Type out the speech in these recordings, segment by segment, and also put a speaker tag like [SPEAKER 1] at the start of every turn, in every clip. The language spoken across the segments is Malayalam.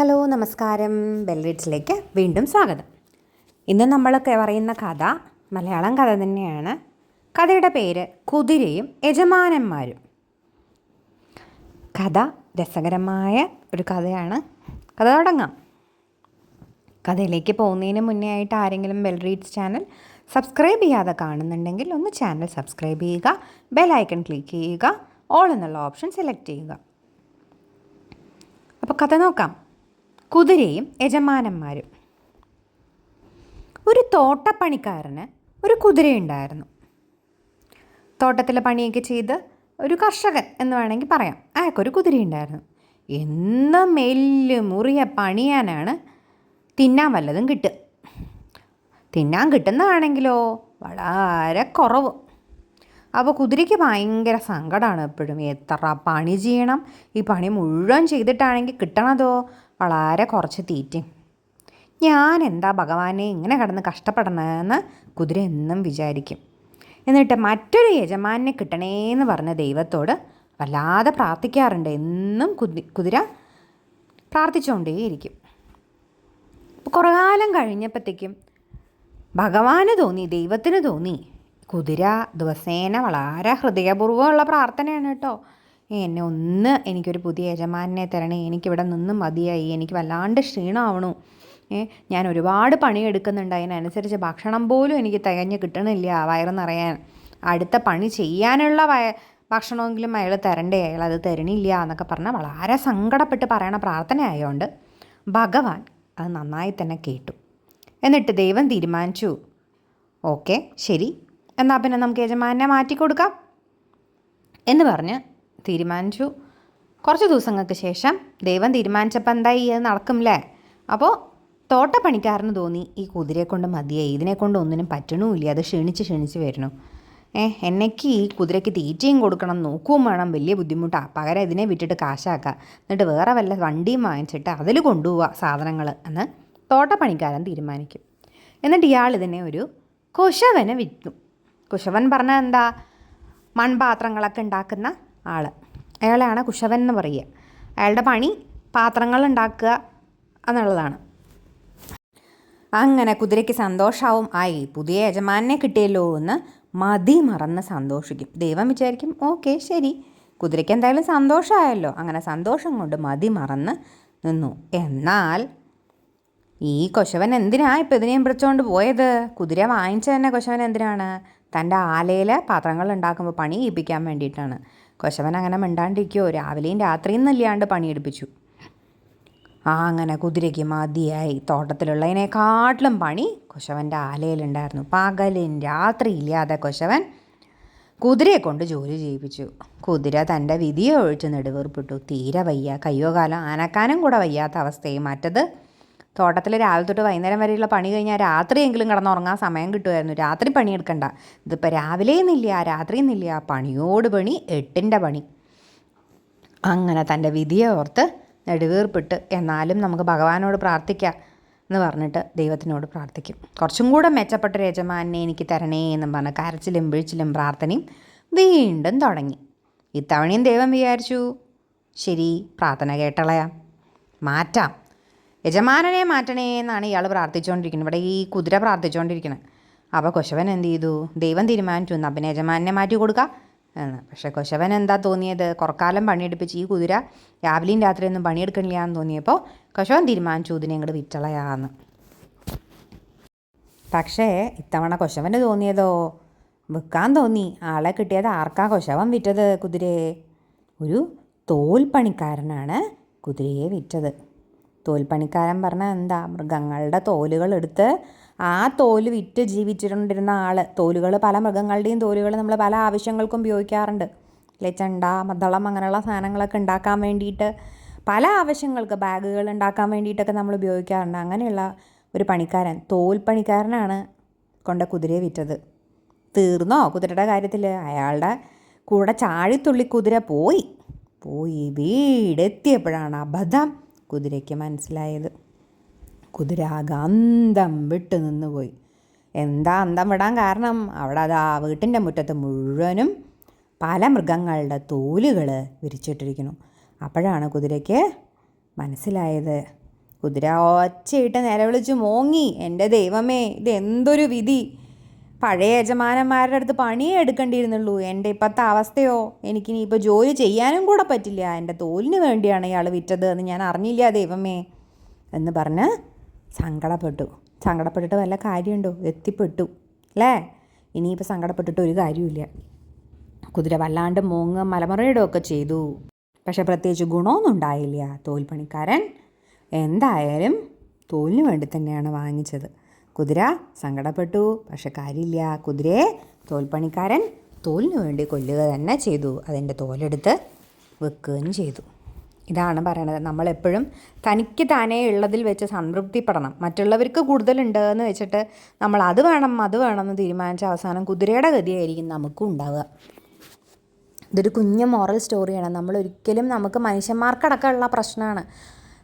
[SPEAKER 1] ഹലോ നമസ്കാരം. ബെൽറീഡ്സിലേക്ക് വീണ്ടും സ്വാഗതം. ഇന്ന് നമ്മളൊക്കെ പറയുന്ന കഥ മലയാളം കഥ തന്നെയാണ്. കഥയുടെ പേര് കുതിരയും യജമാനന്മാരും. കഥ രസകരമായ ഒരു കഥയാണ്. കഥ തുടങ്ങാം. കഥയിലേക്ക് പോകുന്നതിന് മുന്നേ ആയിട്ട് ആരെങ്കിലും ബെൽ റീഡ്സ് ചാനൽ സബ്സ്ക്രൈബ് ചെയ്യാതെ കാണുന്നുണ്ടെങ്കിൽ ഒന്ന് ചാനൽ സബ്സ്ക്രൈബ് ചെയ്യുക ബെൽ ഐക്കൺ ക്ലിക്ക് ചെയ്യുക ഓൾ എന്നുള്ള ഓപ്ഷൻ സെലക്ട് ചെയ്യുക. അപ്പോൾ കഥ നോക്കാം. കുതിരയും യജമാനന്മാരും. ഒരു തോട്ടപ്പണിക്കാരന് ഒരു കുതിരയുണ്ടായിരുന്നു. തോട്ടത്തിലെ പണിയൊക്കെ ചെയ്ത് ഒരു കർഷകൻ എന്ന് വേണമെങ്കിൽ പറയാം. അയാൾക്കൊരു കുതിരയുണ്ടായിരുന്നു. എന്നും മെല്ല് മുറിയ പണിയാനാണ് തിന്നാൻ വല്ലതും കിട്ടുക. തിന്നാൻ കിട്ടുന്നതാണെങ്കിലോ? വളരെ കുറവ്. അപ്പോൾ കുതിരയ്ക്ക് ഭയങ്കര സങ്കടമാണ് എപ്പോഴും. എത്ര പണി ചെയ്യണം? ഈ പണി മുഴുവൻ ചെയ്തിട്ടാണെങ്കിൽ കിട്ടണതോ? വളരെ കുറച്ച് തീറ്റയും ഞാൻ എന്താ ഭഗവാനെ ഇങ്ങനെ കിടന്ന് കഷ്ടപ്പെടണമെന്ന് കുതിര എന്നും വിചാരിക്കും. എന്നിട്ട് മറ്റൊരു യജമാനെ കിട്ടണേന്ന് പറഞ്ഞ ദൈവത്തോട് വല്ലാതെ പ്രാർത്ഥിക്കാറുണ്ട്. എന്നും കുതി കുതിര പ്രാർത്ഥിച്ചുകൊണ്ടേയിരിക്കും കുറേ കാലം കഴിഞ്ഞപ്പോഴത്തേക്കും ഭഗവാന് തോന്നി ദൈവത്തിന് തോന്നി. കുതിര ദിവസേന വളരെ ഹൃദയപൂർവമുള്ള പ്രാർത്ഥനയാണ് കേട്ടോ. എന്നെ ഒന്ന് എനിക്കൊരു പുതിയ യജമാനെ തരണേ. എനിക്കിവിടെ നിന്ന് മതിയായി. എനിക്ക് വല്ലാണ്ട് ക്ഷീണമാവണു ഏ ഞാൻ ഒരുപാട് പണിയെടുക്കുന്നുണ്ട്. അതിനനുസരിച്ച് ഭക്ഷണം പോലും എനിക്ക് തികഞ്ഞ് കിട്ടണില്ല വയറ് നിറയാൻ അടുത്ത പണി ചെയ്യാനുള്ള വയ ഭക്ഷണമെങ്കിലും അയാൾ തരണ്ടേ. അയാൾ അത് തരണില്ല എന്നൊക്കെ പറഞ്ഞാൽ വളരെ സങ്കടപ്പെട്ട് പറയണ പ്രാർത്ഥന ആയതുകൊണ്ട് ഭഗവാൻ അത് നന്നായി തന്നെ കേട്ടു. എന്നിട്ട് ദൈവം തീരുമാനിച്ചു. ഓക്കെ ശരി. എന്നാൽ പിന്നെ നമുക്ക് യജമാനെ മാറ്റിക്കൊടുക്കാം എന്ന് പറഞ്ഞ് തീരുമാനിച്ചു. കുറച്ച് ദിവസങ്ങൾക്ക് ശേഷം ദൈവം തീരുമാനിച്ചപ്പോൾ എന്തായി? അത് നടക്കുമല്ലേ അപ്പോൾ തോട്ടപ്പണിക്കാരന് തോന്നി ഈ കുതിരയെ കൊണ്ട് മതിയായി ഇതിനെ കൊണ്ട് ഒന്നിനും പറ്റണമില്ല അത് ക്ഷീണിച്ച് ക്ഷീണിച്ച് വരണം. ഏ എന്നയ്ക്ക് ഈ കുതിരയ്ക്ക് തീറ്റയും കൊടുക്കണം നോക്കുകയും വേണം വലിയ ബുദ്ധിമുട്ടാണ് പകരം ഇതിനെ വിട്ടിട്ട് കാശാക്കുക എന്നിട്ട് വേറെ വല്ല വണ്ടിയും വാങ്ങിച്ചിട്ട് അതിൽ കൊണ്ടുപോവുക സാധനങ്ങൾ എന്ന് തോട്ടപ്പണിക്കാരൻ തീരുമാനിക്കും. എന്നിട്ട് ഇയാൾ ഇതിനെ ഒരു കുശവനെ വിൽക്കും കുശവൻ പറഞ്ഞാൽ എന്താ? മൺപാത്രങ്ങളൊക്കെ ഉണ്ടാക്കുന്ന ആൾ അയാളെയാണ് കുശവൻ എന്ന് പറയുക. അയാളുടെ പണി പാത്രങ്ങൾ ഉണ്ടാക്കുക എന്നുള്ളതാണ്. അങ്ങനെ കുതിരയ്ക്ക് സന്തോഷാവും. ആയി പുതിയ യജമാനെ കിട്ടിയല്ലോ എന്ന് മതി മറന്ന് സന്തോഷിക്കും. ദൈവം വിചാരിക്കും ഓക്കെ ശരി. കുതിരയ്ക്ക് എന്തായാലും സന്തോഷമായല്ലോ. അങ്ങനെ സന്തോഷം കൊണ്ട് മതി മറന്ന് നിന്നു. എന്നാൽ ഈ കൊശവൻ എന്തിനാ ഇപ്പം ഇതിനെയും പിടിച്ചുകൊണ്ട് പോയത്? കുതിര വാങ്ങിച്ച തന്നെ കൊശവൻ എന്തിനാണ്? തന്റെ ആലയിൽ പാത്രങ്ങൾ ഉണ്ടാക്കുമ്പോൾ പണി ഏൽപ്പിക്കാൻ വേണ്ടിയിട്ടാണ്. കൊശവൻ അങ്ങനെ മിണ്ടാണ്ടിരിക്കുമോ രാവിലെയും രാത്രിയും നല്ലാണ്ട് പണിയെടുപ്പിച്ചു. ആ അങ്ങനെ കുതിരയ്ക്ക് മതിയായി. തോട്ടത്തിലുള്ളതിനെക്കാട്ടിലും പണി കൊശവന്റെ ആലയിലുണ്ടായിരുന്നു. പകലും രാത്രി ഇല്ലാതെ കൊശവൻ കുതിരയെ കൊണ്ട് ജോലി ചെയ്യിപ്പിച്ചു. കുതിര തന്റെ വിധിയെ ഒഴിച്ച് നെടുവേർപ്പിട്ടു. തീരെ വയ്യ. കയ്യോ കാലം ആനക്കാനും കൂടെ വയ്യാത്ത അവസ്ഥയും മറ്റത് തോട്ടത്തിൽ രാവിലെ തൊട്ട് വൈകുന്നേരം വരെയുള്ള പണി കഴിഞ്ഞാൽ രാത്രിയെങ്കിലും കിടന്നുറങ്ങാൻ സമയം കിട്ടുമായിരുന്നു. രാത്രി പണിയെടുക്കണ്ട ഇതിപ്പോൾ രാവിലെയെന്നില്ല രാത്രിയെന്നില്ല പണിയോട് പണി എട്ടിന്റെ പണി. അങ്ങനെ തന്റെ വിധിയെ ഓർത്ത് നെടുവീർപ്പിട്ട് എന്നാലും നമുക്ക് ഭഗവാനോട് പ്രാർത്ഥിക്കാം എന്ന് പറഞ്ഞിട്ട് ദൈവത്തിനോട് പ്രാർത്ഥിക്കും. കുറച്ചും കൂടെ മെച്ചപ്പെട്ട യജമാനെ എനിക്ക് തരണേ എന്നും പറഞ്ഞ് കരച്ചിലും വിഴിച്ചിലും പ്രാർത്ഥനയും വീണ്ടും തുടങ്ങി. ഇത്തവണയും ദൈവം വിചാരിച്ചു. ശരി പ്രാർത്ഥന കേട്ടളയാം. മാറ്റാം. യജമാനനെ മാറ്റണേ എന്നാണ് ഇയാൾ പ്രാർത്ഥിച്ചുകൊണ്ടിരിക്കുന്നത്. ഇവിടെ ഈ കുതിര പ്രാർത്ഥിച്ചുകൊണ്ടിരിക്കുന്നത്. അപ്പോൾ കൊശവൻ എന്ത് ചെയ്തു? ദൈവം തീരുമാനിച്ചു. എന്നാൽ പിന്നെ യജമാനെ മാറ്റി കൊടുക്കുക എന്ന്. പക്ഷേ കൊശവൻ എന്താ തോന്നിയത്? കുറക്കാലം പണിയെടുപ്പിച്ച് ഈ കുതിര രാവിലെയും രാത്രിയൊന്നും പണിയെടുക്കണില്ല എന്ന് തോന്നിയപ്പോൾ കൊശവൻ തീരുമാനിച്ചു ഇതിനെ ഇങ്ങോട്ട് വിറ്റളയാന്ന് പക്ഷേ ഇത്തവണ കൊശവന് തോന്നിയതോ? വിൽക്കാൻ തോന്നി. ആളെ കിട്ടിയത് ആർക്കാ കൊശവൻ വിറ്റത് കുതിരയെ? ഒരു തോൽപ്പണിക്കാരനാണ് കുതിരയെ വിറ്റത്. തോൽപ്പണിക്കാരൻ പറഞ്ഞാൽ എന്താ? മൃഗങ്ങളുടെ തോലുകൾ എടുത്ത് ആ തോൽ വിറ്റ് ജീവിച്ചിട്ടുണ്ടിരുന്ന ആൾ തോലുകൾ പല മൃഗങ്ങളുടെയും തോലുകൾ നമ്മൾ പല ആവശ്യങ്ങൾക്കും ഉപയോഗിക്കാറുണ്ട്. അല്ലെ? ചെണ്ട മദ്ദളം അങ്ങനെയുള്ള സാധനങ്ങളൊക്കെ ഉണ്ടാക്കാൻ വേണ്ടിയിട്ട് പല ആവശ്യങ്ങൾക്ക് ബാഗുകൾ ഉണ്ടാക്കാൻ വേണ്ടിയിട്ടൊക്കെ നമ്മൾ ഉപയോഗിക്കാറുണ്ട്. അങ്ങനെയുള്ള ഒരു പണിക്കാരൻ തോൽപ്പണിക്കാരനാണ് കൊണ്ട് കുതിരയെ വിറ്റത്. തീർന്നോ കുതിരയുടെ കാര്യത്തിൽ അയാളുടെ കൂടെ ചാഴിത്തുള്ളി കുതിര പോയി. പോയി വീടെത്തിയപ്പോഴാണ് അബദ്ധം. കുതിരയ്ക്ക് മനസ്സിലായത്. കുതിര അകാന്തം വിട്ട് നിന്നുപോയി. എന്താ അന്തം വിടാൻ കാരണം? അവിടെ അത് ആ വീട്ടിന്റെ മുറ്റത്ത് മുഴുവനും പല മൃഗങ്ങളുടെ തോലുകൾ വിരിച്ചിട്ടിരിക്കുന്നു. അപ്പോഴാണ് കുതിരയ്ക്ക് മനസ്സിലായത്. കുതിര ഒച്ചയിട്ട് നിലവിളിച്ച് മോങ്ങി എന്റെ ദൈവമേ ഇത് എന്തൊരു വിധി? പഴയ യജമാനന്മാരുടെ അടുത്ത് പണിയേ എടുക്കേണ്ടിയിരുന്നുള്ളൂ. എന്റെ ഇപ്പോഴത്തെ അവസ്ഥയോ? എനിക്കിനി ഇപ്പോൾ ജോലി ചെയ്യാനും കൂടെ പറ്റില്ല. എന്റെ തോലിന് വേണ്ടിയാണ് ഇയാൾ വിറ്റത് എന്ന് ഞാൻ അറിഞ്ഞില്ല ദൈവമേ. എന്ന് പറഞ്ഞ് സങ്കടപ്പെട്ടു. സങ്കടപ്പെട്ടിട്ട് വല്ല കാര്യമുണ്ടോ? എത്തിപ്പെട്ടു. അല്ലേ? ഇനിയിപ്പോൾ സങ്കടപ്പെട്ടിട്ട് ഒരു കാര്യമില്ല കുതിര വല്ലാണ്ട് മൂങ്ങ മലമുറയിടുകയൊക്കെ ചെയ്തു. പക്ഷെ പ്രത്യേകിച്ച് ഗുണമൊന്നും ഉണ്ടായില്ല. തോൽപ്പണിക്കാരൻ എന്തായാലും തോലിന് വേണ്ടി തന്നെയാണ് വാങ്ങിച്ചത്. കുതിര സങ്കടപ്പെട്ടു. പക്ഷെ കാര്യമില്ല. കുതിരയെ തോൽപ്പണിക്കാരൻ തോലിന് വേണ്ടി കൊല്ലുക തന്നെ ചെയ്തു. അതിന്റെ തോലെടുത്ത് വെക്കുകയും ചെയ്തു. ഇതാണ് പറയണത്. നമ്മളെപ്പോഴും തനിക്ക് താനേ ഉള്ളതിൽ വെച്ച് സംതൃപ്തിപ്പെടണം. മറ്റുള്ളവർക്ക് കൂടുതലുണ്ട് എന്ന് വെച്ചിട്ട് നമ്മൾ അത് വേണം അത് വേണം എന്ന് തീരുമാനിച്ച അവസാനം കുതിരയുടെ ഗതിയായിരിക്കും നമുക്കും ഉണ്ടാവുക. ഇതൊരു കുഞ്ഞു മോറൽ സ്റ്റോറിയാണ് നമ്മൾ ഒരിക്കലും നമുക്ക് മനുഷ്യന്മാർക്കടക്കമുള്ള പ്രശ്നമാണ്.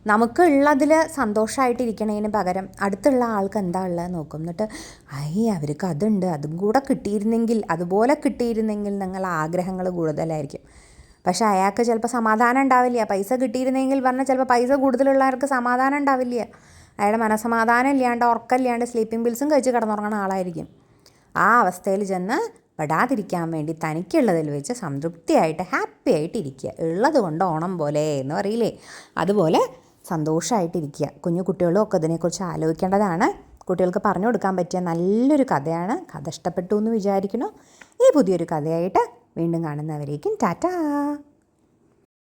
[SPEAKER 1] നമുക്ക് ഉള്ളതിൽ സന്തോഷമായിട്ടിരിക്കണതിന് പകരം അടുത്തുള്ള ആൾക്ക് എന്താ ഉള്ളത് നോക്കും. എന്നിട്ട് ഐ അവർക്ക് അതുണ്ട്. അതും കൂടെ കിട്ടിയിരുന്നെങ്കിൽ അതുപോലെ കിട്ടിയിരുന്നെങ്കിൽ നിങ്ങൾ ആഗ്രഹങ്ങൾ കൂടുതലായിരിക്കും. പക്ഷേ അയാൾക്ക് ചിലപ്പോൾ സമാധാനം ഉണ്ടാവില്ല. പൈസ കിട്ടിയിരുന്നെങ്കിൽ പറഞ്ഞാൽ ചിലപ്പോൾ പൈസ കൂടുതലുള്ളവർക്ക് സമാധാനം ഉണ്ടാവില്ല. അയാളുടെ മനസ്സമാധാനം ഇല്ലാണ്ട് ഉറക്കമില്ലാണ്ട് സ്ലീപ്പിംഗ് പിൽസും കഴിച്ച് കിടന്നുറങ്ങുന്ന ആളായിരിക്കും. ആ അവസ്ഥയിൽ ചെന്ന് പെടാതിരിക്കാൻ വേണ്ടി തനിക്കുള്ളതിൽ വെച്ച് സംതൃപ്തിയായിട്ട് ഹാപ്പി ആയിട്ട് ഇരിക്കുക ഉള്ളത് കൊണ്ട് ഓണം പോലെ എന്ന് പറയില്ലേ? അതുപോലെ സന്തോഷമായിട്ടിരിക്കുക കുഞ്ഞു കുട്ടികളും ഒക്കെ ഇതിനെക്കുറിച്ച് ആലോചിക്കേണ്ടതാണ്. കുട്ടികൾക്ക് പറഞ്ഞു കൊടുക്കാൻ പറ്റിയ നല്ലൊരു കഥയാണ്. കഥ ഇഷ്ടപ്പെട്ടു എന്ന് വിചാരിക്കുന്നു. ഈ പുതിയൊരു കഥയായിട്ട് വീണ്ടും കാണുന്നവരേക്കും ടാറ്റാ.